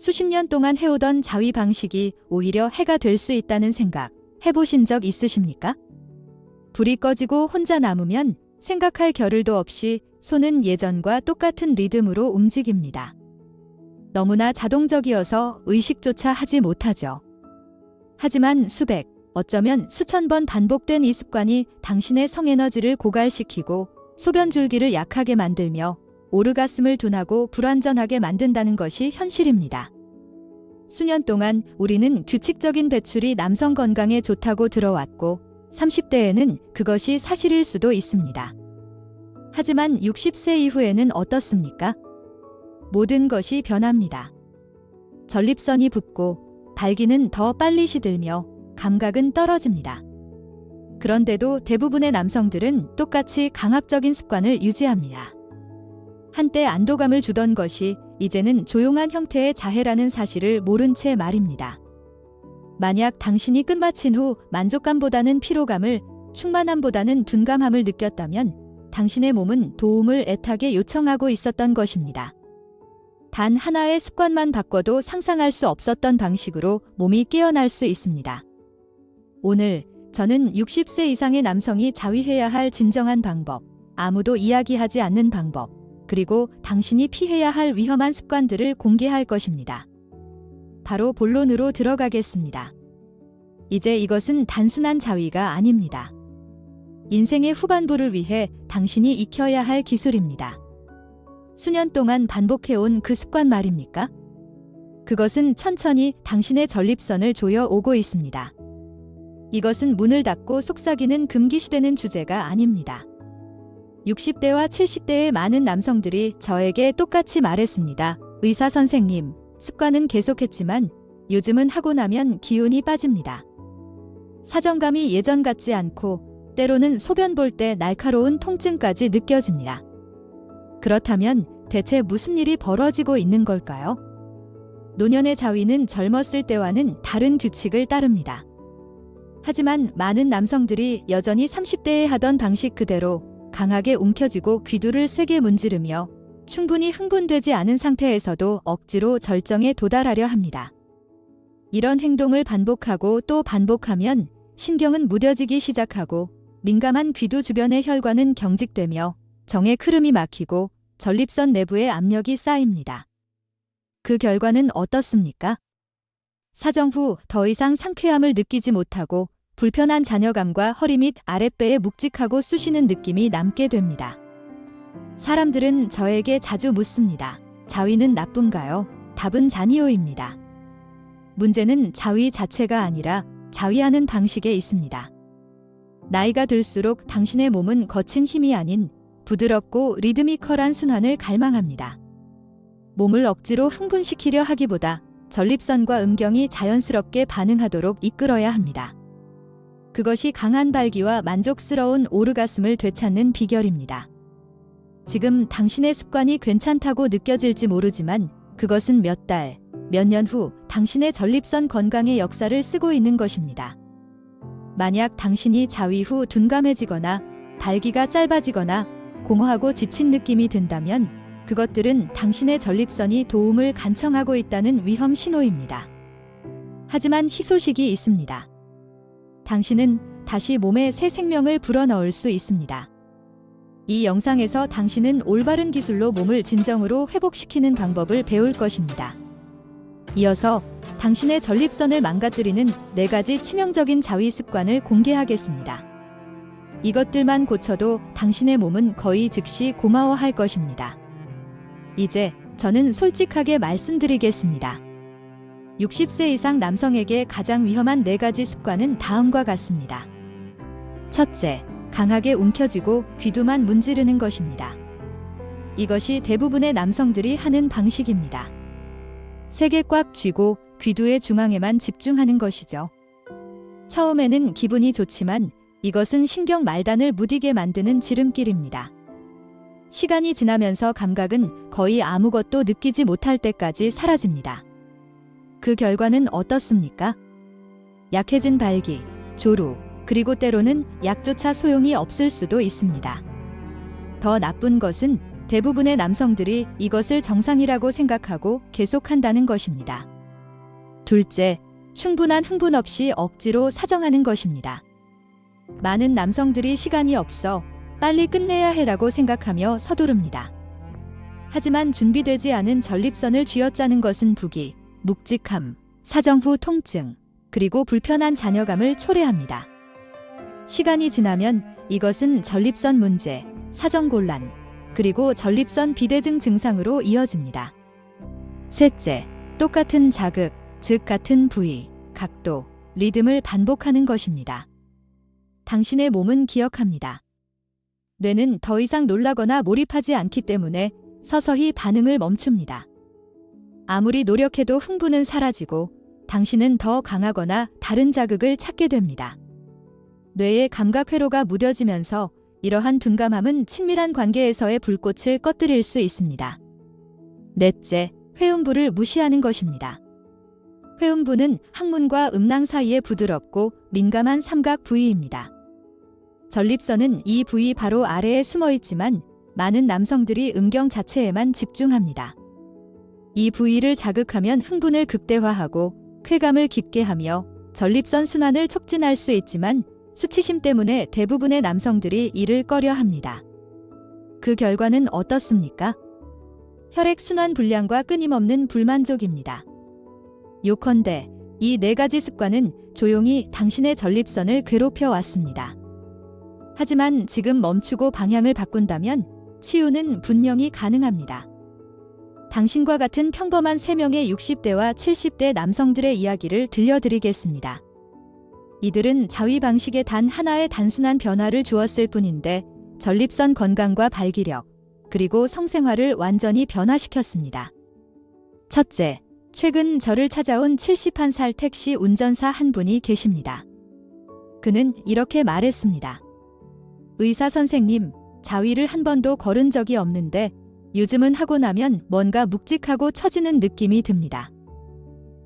수십 년 동안 해오던 자위 방식이 오히려 해가 될 수 있다는 생각 해보신 적 있으십니까? 불이 꺼지고 혼자 남으면 생각할 겨를도 없이 손은 예전과 똑같은 리듬으로 움직입니다. 너무나 자동적이어서 의식조차 하지 못하죠. 하지만 수백, 어쩌면 수천 번 반복된 이 습관이 당신의 성에너지를 고갈시키고 소변 줄기를 약하게 만들며 오르가슴을 둔하고 불완전하게 만든다는 것이 현실입니다. 수년 동안 우리는 규칙적인 배출이 남성 건강에 좋다고 들어왔고 30대에는 그것이 사실일 수도 있습니다. 하지만 60세 이후에는 어떻습니까? 모든 것이 변합니다. 전립선이 붓고 발기는 더 빨리 시들며 감각은 떨어집니다. 그런데도 대부분의 남성들은 똑같이 강압적인 습관을 유지합니다. 한때 안도감을 주던 것이 이제는 조용한 형태의 자해라는 사실을 모른 채 말입니다. 만약 당신이 끝마친 후 만족감보다는 피로감을, 충만함보다는 둔감함을 느꼈다면 당신의 몸은 도움을 애타게 요청하고 있었던 것입니다. 단 하나의 습관만 바꿔도 상상할 수 없었던 방식으로 몸이 깨어날 수 있습니다. 오늘 저는 60세 이상의 남성이 자위해야 할 진정한 방법, 아무도 이야기하지 않는 방법, 그리고 당신이 피해야 할 위험한 습관들을 공개할 것입니다. 바로 본론으로 들어가겠습니다. 이제 이것은 단순한 자위가 아닙니다. 인생의 후반부를 위해 당신이 익혀야 할 기술입니다. 수년 동안 반복해온 그 습관 말입니까? 그것은 천천히 당신의 전립선을 조여 오고 있습니다. 이것은 문을 닫고 속삭이는 금기시되는 주제가 아닙니다. 60대와 70대의 많은 남성들이 저에게 똑같이 말했습니다. 의사 선생님, 습관은 계속했지만 요즘은 하고 나면 기운이 빠집니다. 사정감이 예전 같지 않고 때로는 소변 볼 때 날카로운 통증까지 느껴집니다. 그렇다면 대체 무슨 일이 벌어지고 있는 걸까요? 노년의 자위는 젊었을 때와는 다른 규칙을 따릅니다. 하지만 많은 남성들이 여전히 30대에 하던 방식 그대로 강하게 움켜쥐고 귀두를 세게 문지르며 충분히 흥분되지 않은 상태에서도 억지로 절정에 도달하려 합니다. 이런 행동을 반복하고 또 반복하면 신경은 무뎌지기 시작하고 민감한 귀두 주변의 혈관은 경직되며 정의 흐름이 막히고 전립선 내부에 압력이 쌓입니다. 그 결과는 어떻습니까? 사정 후 더 이상 상쾌함을 느끼지 못하고 불편한 잔여감과 허리 및 아랫배에 묵직하고 쑤시는 느낌이 남게 됩니다. 사람들은 저에게 자주 묻습니다. 자위는 나쁜가요? 답은 잔이오입니다. 문제는 자위 자체가 아니라 자위하는 방식에 있습니다. 나이가 들수록 당신의 몸은 거친 힘이 아닌 부드럽고 리드미컬한 순환을 갈망합니다. 몸을 억지로 흥분시키려 하기보다 전립선과 음경이 자연스럽게 반응하도록 이끌어야 합니다. 그것이 강한 발기와 만족스러운 오르가슴을 되찾는 비결입니다. 지금 당신의 습관이 괜찮다고 느껴질지 모르지만 그것은 몇 달, 몇 년 후 당신의 전립선 건강의 역사를 쓰고 있는 것입니다. 만약 당신이 자위 후 둔감해지거나 발기가 짧아지거나 공허하고 지친 느낌이 든다면 그것들은 당신의 전립선이 도움을 간청하고 있다는 위험 신호입니다. 하지만 희소식이 있습니다. 당신은 다시 몸에 새 생명을 불어넣을 수 있습니다. 이 영상에서 당신은 올바른 기술로 몸을 진정으로 회복시키는 방법을 배울 것입니다. 이어서 당신의 전립선을 망가뜨리는 네 가지 치명적인 자위 습관을 공개하겠습니다. 이것들만 고쳐도 당신의 몸은 거의 즉시 고마워할 것입니다. 이제 저는 솔직하게 말씀드리겠습니다. 60세 이상 남성에게 가장 위험한 네 가지 습관은 다음과 같습니다. 첫째, 강하게 움켜쥐고 귀두만 문지르는 것입니다. 이것이 대부분의 남성들이 하는 방식입니다. 세게 꽉 쥐고 귀두의 중앙에만 집중하는 것이죠. 처음에는 기분이 좋지만 이것은 신경 말단을 무디게 만드는 지름길입니다. 시간이 지나면서 감각은 거의 아무것도 느끼지 못할 때까지 사라집니다. 그 결과는 어떻습니까? 약해진 발기, 조루, 그리고 때로는 약조차 소용이 없을 수도 있습니다. 더 나쁜 것은 대부분의 남성들이 이것을 정상이라고 생각하고 계속한다는 것입니다. 둘째, 충분한 흥분 없이 억지로 사정하는 것입니다. 많은 남성들이 시간이 없어 빨리 끝내야 해라고 생각하며 서두릅니다. 하지만 준비되지 않은 전립선을 쥐어짜는 것은 부기, 묵직함, 사정 후 통증, 그리고 불편한 잔여감을 초래합니다. 시간이 지나면 이것은 전립선 문제, 사정곤란, 그리고 전립선 비대증 증상으로 이어집니다. 셋째, 똑같은 자극, 즉 같은 부위, 각도, 리듬을 반복하는 것입니다. 당신의 몸은 기억합니다. 뇌는 더 이상 놀라거나 몰입하지 않기 때문에 서서히 반응을 멈춥니다. 아무리 노력해도 흥분은 사라지고 당신은 더 강하거나 다른 자극을 찾게 됩니다. 뇌의 감각 회로가 무뎌지면서 이러한 둔감함은 친밀한 관계에서의 불꽃을 꺼뜨릴 수 있습니다. 넷째, 회음부를 무시하는 것입니다. 회음부는 항문과 음낭 사이의 부드럽고 민감한 삼각 부위입니다. 전립선은 이 부위 바로 아래에 숨어 있지만 많은 남성들이 음경 자체에만 집중합니다. 이 부위를 자극하면 흥분을 극대화하고 쾌감을 깊게 하며 전립선 순환을 촉진할 수 있지만 수치심 때문에 대부분의 남성들이 이를 꺼려 합니다. 그 결과는 어떻습니까? 혈액 순환 불량과 끊임없는 불만족입니다. 요컨대 이 네 가지 습관은 조용히 당신의 전립선을 괴롭혀 왔습니다. 하지만 지금 멈추고 방향을 바꾼다면 치유는 분명히 가능합니다. 당신과 같은 평범한 3명의 60대와 70대 남성들의 이야기를 들려드리겠습니다. 이들은 자위 방식의 단 하나의 단순한 변화를 주었을 뿐인데 전립선 건강과 발기력, 그리고 성생활을 완전히 변화시켰습니다. 첫째, 최근 저를 찾아온 71살 택시 운전사 한 분이 계십니다. 그는 이렇게 말했습니다. 의사 선생님, 자위를 한 번도 걸은 적이 없는데 요즘은 하고 나면 뭔가 묵직하고 처지는 느낌이 듭니다.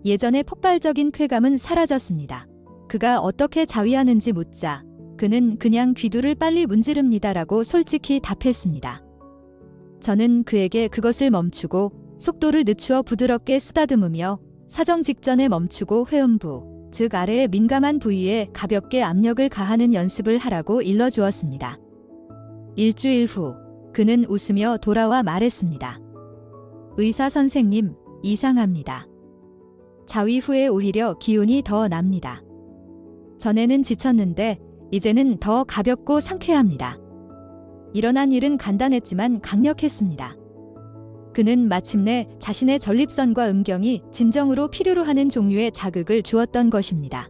예전의 폭발적인 쾌감은 사라졌습니다. 그가 어떻게 자위하는지 묻자 그는 그냥 귀두를 빨리 문지릅니다라고 솔직히 답했습니다. 저는 그에게 그것을 멈추고 속도를 늦추어 부드럽게 쓰다듬으며 사정 직전에 멈추고 회음부, 즉 아래의 민감한 부위에 가볍게 압력을 가하는 연습을 하라고 일러주었습니다. 일주일 후 그는 웃으며 돌아와 말했습니다. 의사 선생님, 이상합니다. 자위 후에 오히려 기운이 더 납니다. 전에는 지쳤는데 이제는 더 가볍고 상쾌합니다. 일어난 일은 간단했지만 강력했습니다. 그는 마침내 자신의 전립선과 음경이 진정으로 필요로 하는 종류의 자극을 주었던 것입니다.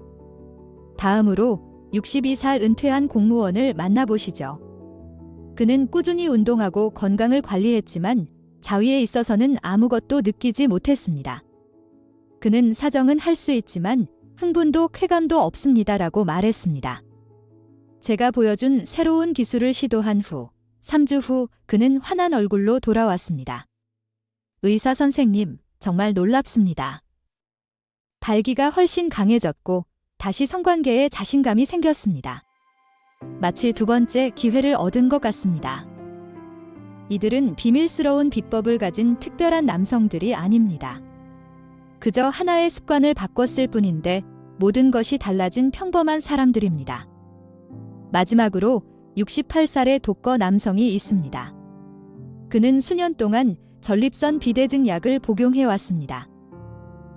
다음으로 62살 은퇴한 공무원을 만나보시죠. 그는 꾸준히 운동하고 건강을 관리했지만 자위에 있어서는 아무것도 느끼지 못했습니다. 그는 사정은 할 수 있지만 흥분도 쾌감도 없습니다라고 말했습니다. 제가 보여준 새로운 기술을 시도한 후 3주 후 그는 환한 얼굴로 돌아왔습니다. 의사 선생님, 정말 놀랍습니다. 발기가 훨씬 강해졌고 다시 성관계에 자신감이 생겼습니다. 마치 두 번째 기회를 얻은 것 같습니다. 이들은 비밀스러운 비법을 가진 특별한 남성들이 아닙니다. 그저 하나의 습관을 바꿨을 뿐인데 모든 것이 달라진 평범한 사람들입니다. 마지막으로 68살의 독거 남성이 있습니다. 그는 수년 동안 전립선 비대증 약을 복용해 왔습니다.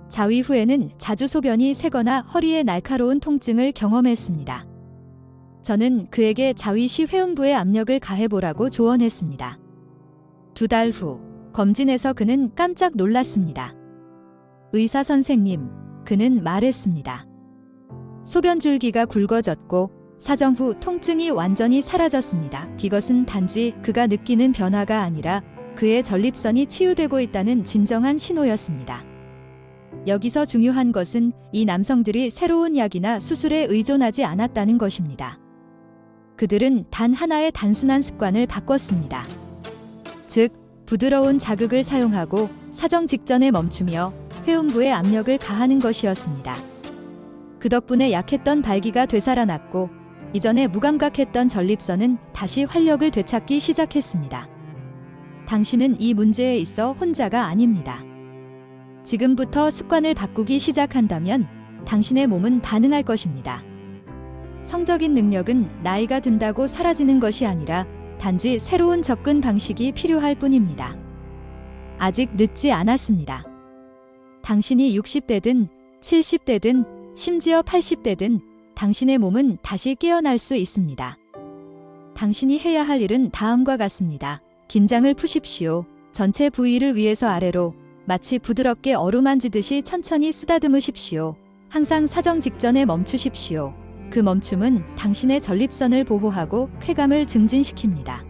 자위 후에는 자주 소변이 새거나 허리에 날카로운 통증을 경험했습니다. 저는 그에게 자위시 회음부에 압력을 가해보라고 조언했습니다. 두 달 후, 검진에서 그는 깜짝 놀랐습니다. 의사 선생님, 그는 말했습니다. 소변 줄기가 굵어졌고 사정 후 통증이 완전히 사라졌습니다. 이것은 단지 그가 느끼는 변화가 아니라 그의 전립선이 치유되고 있다는 진정한 신호였습니다. 여기서 중요한 것은 이 남성들이 새로운 약이나 수술에 의존하지 않았다는 것입니다. 그들은 단 하나의 단순한 습관을 바꿨습니다. 즉, 부드러운 자극을 사용하고 사정 직전에 멈추며 회음부에 압력을 가하는 것이었습니다. 그 덕분에 약했던 발기가 되살아났고 이전에 무감각했던 전립선은 다시 활력을 되찾기 시작했습니다. 당신은 이 문제에 있어 혼자가 아닙니다. 지금부터 습관을 바꾸기 시작한다면 당신의 몸은 반응할 것입니다. 성적인 능력은 나이가 든다고 사라지는 것이 아니라 단지 새로운 접근 방식이 필요할 뿐입니다. 아직 늦지 않았습니다. 당신이 60대든 70대든 심지어 80대든 당신의 몸은 다시 깨어날 수 있습니다. 당신이 해야 할 일은 다음과 같습니다. 긴장을 푸십시오. 전체 부위를 위에서 아래로 마치 부드럽게 어루만지듯이 천천히 쓰다듬으십시오. 항상 사정 직전에 멈추십시오. 그 멈춤은 당신의 전립선을 보호하고 쾌감을 증진시킵니다.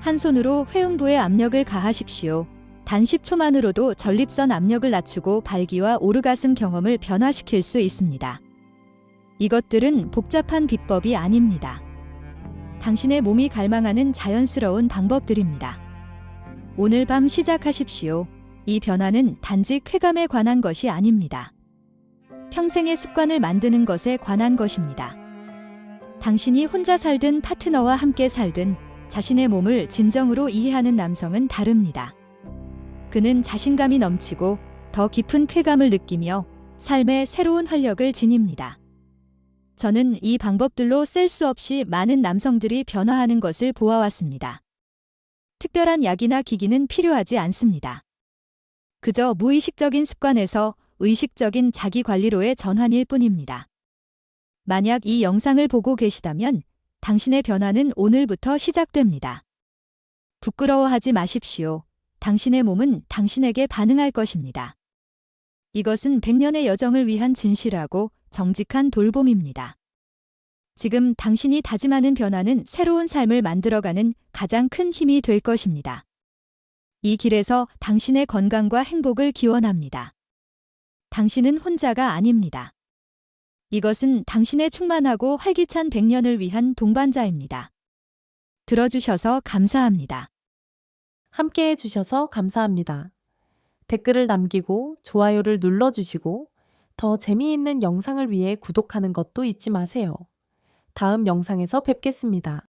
한 손으로 회음부에 압력을 가하십시오. 단 10초만으로도 전립선 압력을 낮추고 발기와 오르가슴 경험을 변화시킬 수 있습니다. 이것들은 복잡한 비법이 아닙니다. 당신의 몸이 갈망하는 자연스러운 방법들입니다. 오늘 밤 시작하십시오. 이 변화는 단지 쾌감에 관한 것이 아닙니다. 평생의 습관을 만드는 것에 관한 것입니다. 당신이 혼자 살든 파트너와 함께 살든 자신의 몸을 진정으로 이해하는 남성은 다릅니다. 그는 자신감이 넘치고 더 깊은 쾌감을 느끼며 삶의 새로운 활력을 지닙니다. 저는 이 방법들로 셀 수 없이 많은 남성들이 변화하는 것을 보아왔습니다. 특별한 약이나 기기는 필요하지 않습니다. 그저 무의식적인 습관에서 의식적인 자기 관리로의 전환일 뿐입니다. 만약 이 영상을 보고 계시다면 당신의 변화는 오늘부터 시작됩니다. 부끄러워하지 마십시오. 당신의 몸은 당신에게 반응할 것입니다. 이것은 100년의 여정을 위한 진실하고 정직한 돌봄입니다. 지금 당신이 다짐하는 변화는 새로운 삶을 만들어가는 가장 큰 힘이 될 것입니다. 이 길에서 당신의 건강과 행복을 기원합니다. 당신은 혼자가 아닙니다. 이것은 당신의 충만하고 활기찬 100년을 위한 동반자입니다. 들어주셔서 감사합니다. 함께 해주셔서 감사합니다. 댓글을 남기고 좋아요를 눌러주시고 더 재미있는 영상을 위해 구독하는 것도 잊지 마세요. 다음 영상에서 뵙겠습니다.